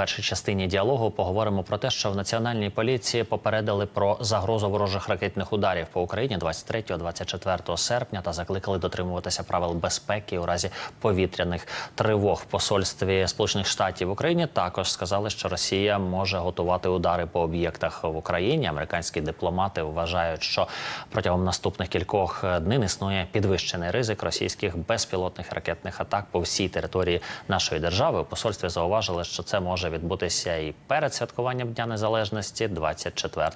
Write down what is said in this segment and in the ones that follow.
першій частині діалогу поговоримо про те, що в національній поліції попередили про загрозу ворожих ракетних ударів по Україні 23-24 серпня та закликали дотримуватися правил безпеки у разі повітряних тривог. В посольстві Сполучених Штатів в Україні також сказали, що Росія може готувати удари по об'єктах в Україні. Американські дипломати вважають, що протягом наступних кількох днів існує підвищений ризик російських безпілотних ракетних атак по всій території нашої держави. У посольстві зауважили, що це може відбутися і перед святкуванням Дня Незалежності, 24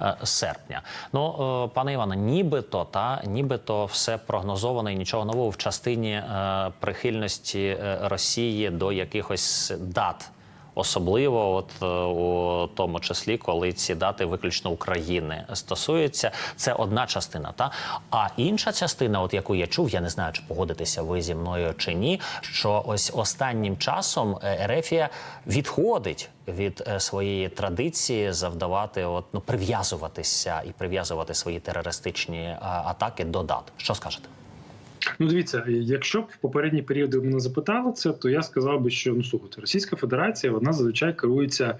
е, серпня. Ну, е, пане Іване, нібито та нібито все прогнозовано і нічого нового в частині е, прихильності Росії до якихось дат. Особливо, от е, у тому числі, коли ці дати виключно України стосуються, це одна частина. Та а інша частина, от яку я чув, я не знаю, чи погодитеся ви зі мною чи ні. Що ось останнім часом е, Ерефія відходить від е, своєї традиції завдавати, от ну прив'язуватися і прив'язувати свої терористичні атаки до дат. Що скажете? Ну, дивіться, якщо б в попередні періоди мене запитали це, то я сказав би, що ну слухайте, Російська Федерація вона зазвичай керується.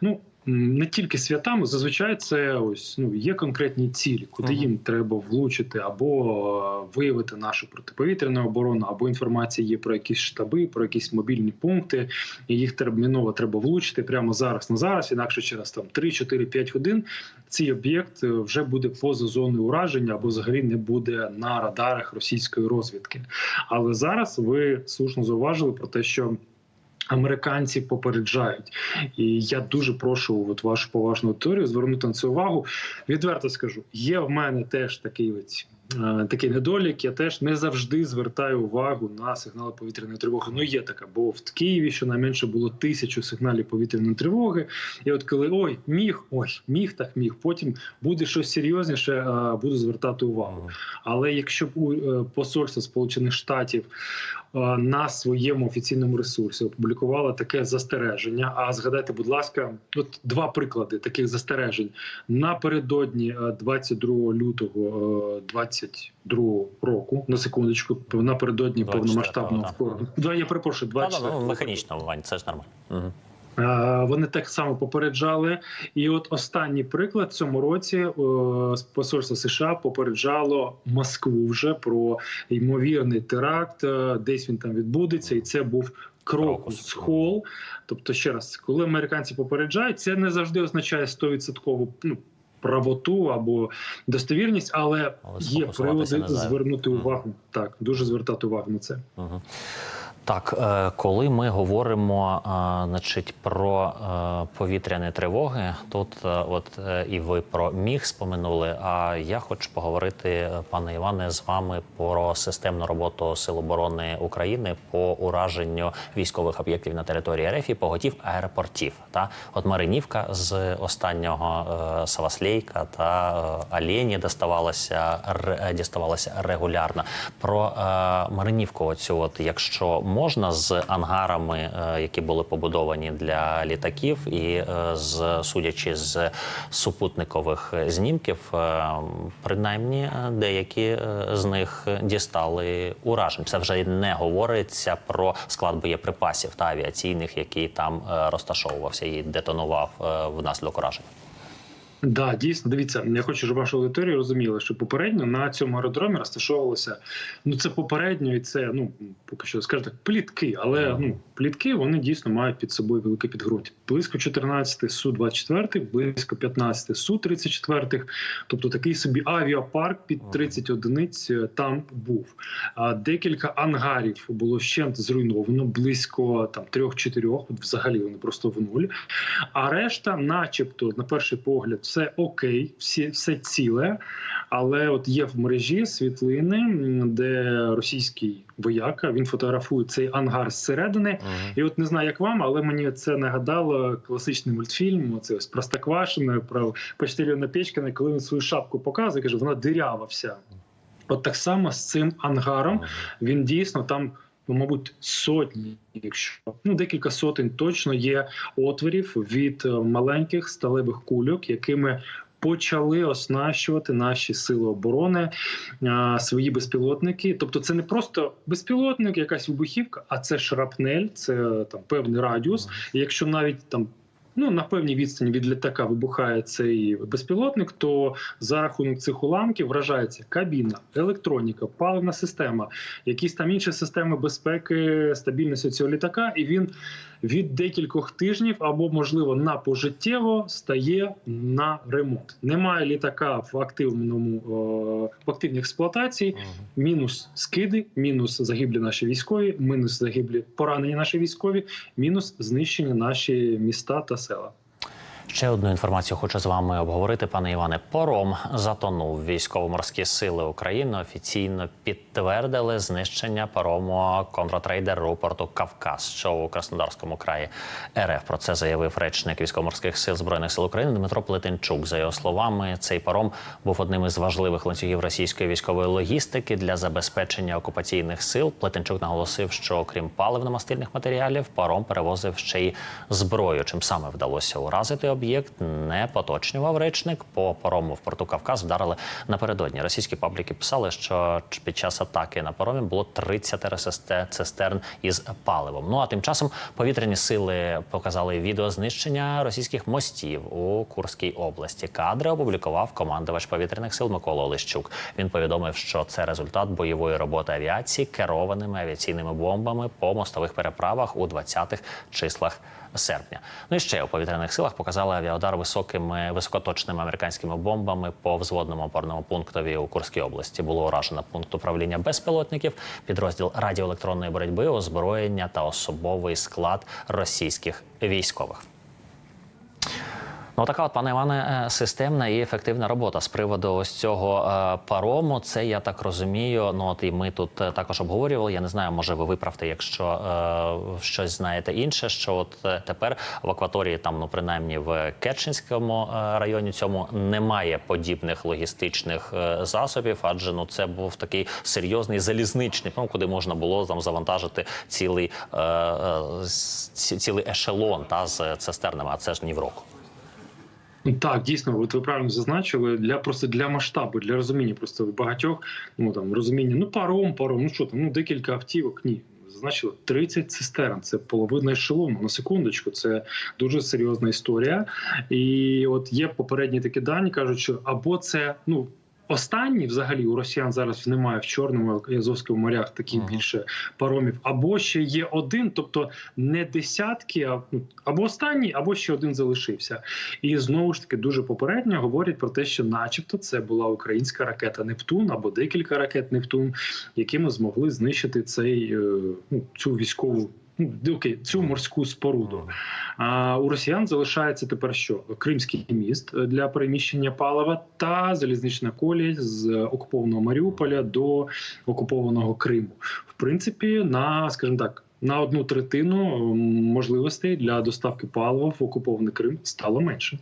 Ну не тільки святами, зазвичай це ось ну є конкретні цілі, куди Мгм. їм треба влучити або е, виявити нашу протиповітряну оборону, або інформація є про якісь штаби, про якісь мобільні пункти, і їх терміново треба влучити прямо зараз на зараз, інакше через там 3, 4, 5 годин цей об'єкт е, вже буде поза зоною ураження або взагалі не буде на радарах російської розвідки. Але зараз ви слушно зауважили про те, що. Американці попереджають, і я дуже прошу от вашу поважну аудиторію звернути на це увагу. Відверто скажу, є в мене теж такий ось такий недолік. Я теж не завжди звертаю увагу на сигнали повітряної тривоги. Ну є така, бо в Києві щонайменше було тисячу сигналів повітряної тривоги. І от коли ой, міг, ой, міг так міг. Потім буде щось серйозніше, е, буду звертати увагу. Але якщо б у е, посольство Сполучених Штатів е, на своєму офіційному ресурсі опублікувало таке застереження. А згадайте, будь ласка, от два приклади таких застережень напередодні е, 22 лютого е, 22 року. На секундочку, напередодні повномасштабного вторгнення. Да, я перепрошую, Та, да, 24 ну, механічно, Вань, це ж нормально. Угу. Вони так само попереджали, і от останній приклад в цьому році е, посольство США попереджало Москву вже про ймовірний теракт. е, Десь він там відбудеться, і це був Крокус. хол. Тобто, ще раз, коли американці попереджають, це не завжди означає 100% ну, правоту або достовірність, але, Але є приводи звернути увагу. Так, дуже звертати увагу на це. Угу. Так, е, коли ми говоримо е, значить, про е, повітряні тривоги, тут от і ви про міг споминули. А я хочу поговорити, пане Іване, з вами про системну роботу Сил оборони України по ураженню військових об'єктів на території РФ і поготів аеропортів. Та от Маринівка з останнього Саваслейка та Алєні доставалася діставалася регулярно. Про Маринівку, оцю, от якщо можна, з ангарами, е, які були побудовані для літаків, і е, з судячи з супутникових знімків, е, принаймні деякі з них дістали уражень. Це вже не говориться про склад боєприпасів та авіаційних, який там розташовувався і детонував внаслідок уражень. Да, дійсно, дивіться, я хочу, щоб ваша аудиторія розуміла, що попередньо на цьому аеродромі розташовувалося. Ну це попередньо, і це ну поки що скажу так, плітки. Але ну плітки вони дійсно мають під собою велике підґрунтя. Близько 14 су 24 близько 15 су 34 Тобто такий собі авіапарк під 30 одиниць е, там був. А декілька ангарів було ще зруйновано, близько там трьох-чотирьох. Взагалі вони просто в нуль. А решта, начебто, на перший погляд, все окей, всі все ціле. Але от є в мережі світлини, де російський вояка він фотографує цей ангар зсередини. І от не знаю, як вам, але мені це нагадало класичний мультфільм. Це ось Простоквашино про Почтальона Печкина, коли він свою шапку показує, каже, вона дирява вся. От так само з цим ангаром він дійсно там. Ну, мабуть, сотні, якщо ну декілька сотень точно є отворів від е, маленьких сталевих кульок, якими почали оснащувати наші сили оборони а, свої безпілотники. Тобто, це не просто безпілотник, якась вибухівка, а це шрапнель, це там певний радіус. І якщо навіть там. Ну, на певній відстані від літака вибухає цей безпілотник, то за рахунок цих уламків вражається кабіна, електроніка, паливна система, якісь там інші системи безпеки, стабільності цього літака, і він від декількох тижнів або, можливо, на пожиттєво стає на ремонт. Немає літака в активному в активній експлуатації. Мінус скиди, мінус загиблі наші військові, мінус загиблі поранені наші військові, мінус знищені наші міста та parcela. Ще одну інформацію хочу з вами обговорити, пане Іване. Пором затонув. Військово-морські сили України офіційно підтвердили знищення парому контратрейдеру порту Кавказ, що у Краснодарському краї РФ. Про це заявив речник військово-морських сил збройних сил України Дмитро Плетенчук. За його словами, цей паром був одним із важливих ланцюгів російської військової логістики для забезпечення окупаційних сил. Плетенчук наголосив, що окрім паливно-мастильних матеріалів, паром перевозив ще й зброю. Чим саме вдалося уразити об'єкт, не поточнював речник. По парому в порту Кавказ вдарили напередодні. Російські пабліки писали, що під час атаки на паромі було 30 цистерн із паливом. Ну а тим часом повітряні сили показали відео знищення російських мостів у Курській області. Кадри опублікував командувач повітряних сил Микола Олещук. Він повідомив, що це результат бойової роботи авіації керованими авіаційними бомбами по мостових переправах у 20-х числах серпня. Ну і ще у повітряних силах показали авіаудар високими високоточними американськими бомбами по взводному опорному пунктові у Курській області. Було уражено пункт управління безпілотників, підрозділ радіоелектронної боротьби, озброєння та особовий склад російських військових. Ну, така от, пане Іване, е, системна і ефективна робота з приводу ось цього е, парому. Це я так розумію. Ну от і ми тут е, також обговорювали. Я не знаю, може ви виправте, якщо е, щось знаєте інше. Що от тепер в акваторії, там ну принаймні в Керченському районі, цьому немає подібних логістичних засобів, адже ну це був такий серйозний залізничний ну, куди можна було там завантажити цілий, е, ці- цілий ешелон та з цистернами. А це ж ні в року. Так, дійсно, от ви правильно зазначили для просто для масштабу, для розуміння просто багатьох. Ну там розуміння, ну паром, паром, ну що там, ну декілька автівок. Ні, зазначили 30 цистерн. Це половина ешелону. На секундочку, це дуже серйозна історія. І от є попередні такі дані, кажуть, що або це ну. Останні взагалі у росіян зараз немає в чорному і Азовському морях таких Ага. більше паромів, або ще є один, тобто не десятки, а ну, або останній, або ще один залишився. І знову ж таки дуже попередньо говорять про те, що, начебто, це була українська ракета Нептун або декілька ракет Нептун, якими змогли знищити цей е, ну, цю військову. Окей, цю морську споруду. А у росіян залишається тепер що Кримський міст для переміщення палива та залізнична колія з окупованого Маріуполя до окупованого Криму. В принципі, на скажімо так. На одну третину можливостей для доставки палива в окупований Крим стало менше.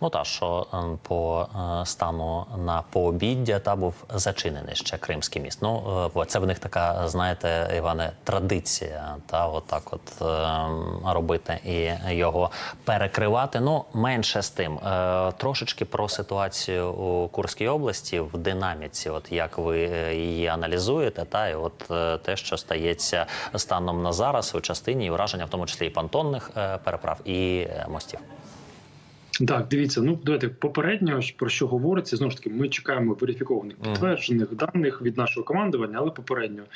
Ну та що е, по е, стану на пообіддя та був зачинений ще Кримський міст. Ну е, це в них така, знаєте, Іване, традиція, та отак, от е, робити і його перекривати. Ну менше з тим. Трошечки про ситуацію у Курській області в динаміці. От як ви її аналізуєте, та і от те, що стається станом на зараз у частині враження, в тому числі і понтонних е, переправ і е, мостів. Так, дивіться, ну давайте попередньо про що говориться. Знову ж таки, ми чекаємо верифікованих підтверджених даних від нашого командування, але попередньо е,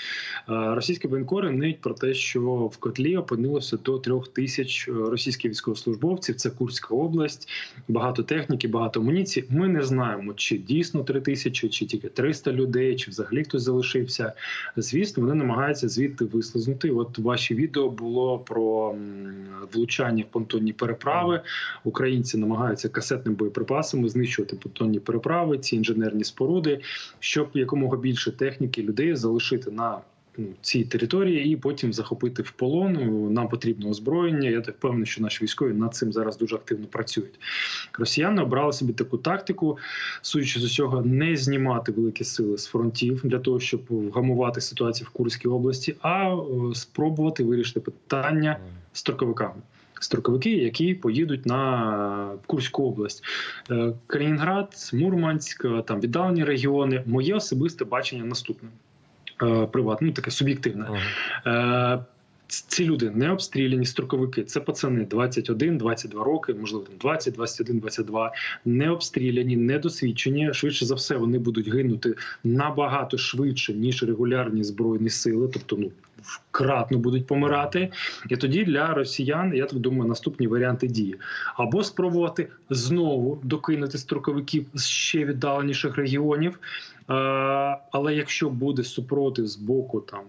російські воєнкори ниють про те, що в котлі опинилося до трьох тисяч е, російських військовослужбовців. Це Курська область, багато техніки, багато амуніції. Ми не знаємо, чи дійсно три тисячі, чи тільки 300 людей, чи взагалі хтось залишився. Звісно, вони намагаються звідти вислизнути. От ваші відео було про влучання в понтонні переправи. Українці намагаються касетними боєприпасами знищувати понтонні переправи, ці інженерні споруди, щоб якомога більше техніки людей залишити на ну, цій території і потім захопити в полон. Нам потрібно озброєння. Я так впевнений, що наші військові над цим зараз дуже активно працюють. Росіяни обрали собі таку тактику, судячи з усього, не знімати великі сили з фронтів для того, щоб вгамувати ситуацію в Курській області, а е, спробувати вирішити питання строковиками. Строковики, які поїдуть на Курську область. Е, Калінінград, Мурманськ, е, там віддалені регіони. Моє особисте бачення наступне. Е, Приватне, ну таке суб'єктивне. Ці люди не обстріляні строковики. Це пацани 21, 22 роки, можливо, там 20, 21, 22, не обстріляні, недосвідчені. Швидше за все, вони будуть гинути набагато швидше ніж регулярні збройні сили, тобто ну вкратно будуть помирати. І тоді для росіян, я так думаю, наступні варіанти дії або спробувати знову докинути строковиків з ще віддаленіших регіонів. Е, Але якщо буде супротив з боку там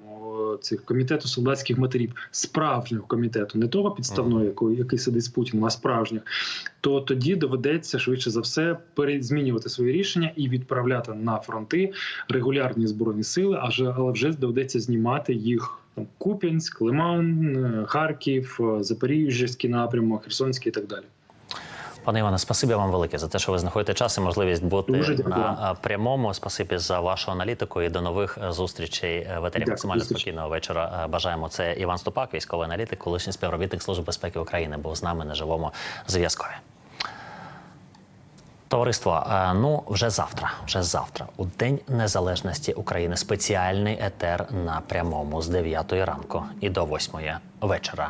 цих комітету солдатських матерів, справжнього комітету, не того підставного, який, який сидить з Путіним, а справжніх, то тоді доведеться швидше за все перезмінювати свої рішення і відправляти на фронти регулярні збройні сили, аже але вже доведеться знімати їх там Куп'янськ, Лиман, е, Харків, е, Запоріжжяський напрямок, Херсонський і так далі. Пане Іване, спасибі вам велике за те, що ви знаходите час і можливість бути Дуже на прямому. Спасибі за вашу аналітику і до нових е, зустрічей е, в етері. Дякую, Максимально зустріч. спокійного вечора. Е, Бажаємо це Іван Ступак, військовий аналітик, колишній співробітник Служби безпеки України, був з нами на живому зв'язкові. Товариство, е, ну вже завтра, вже завтра, у День Незалежності України, спеціальний етер на прямому з 9 ранку і до 8 вечора.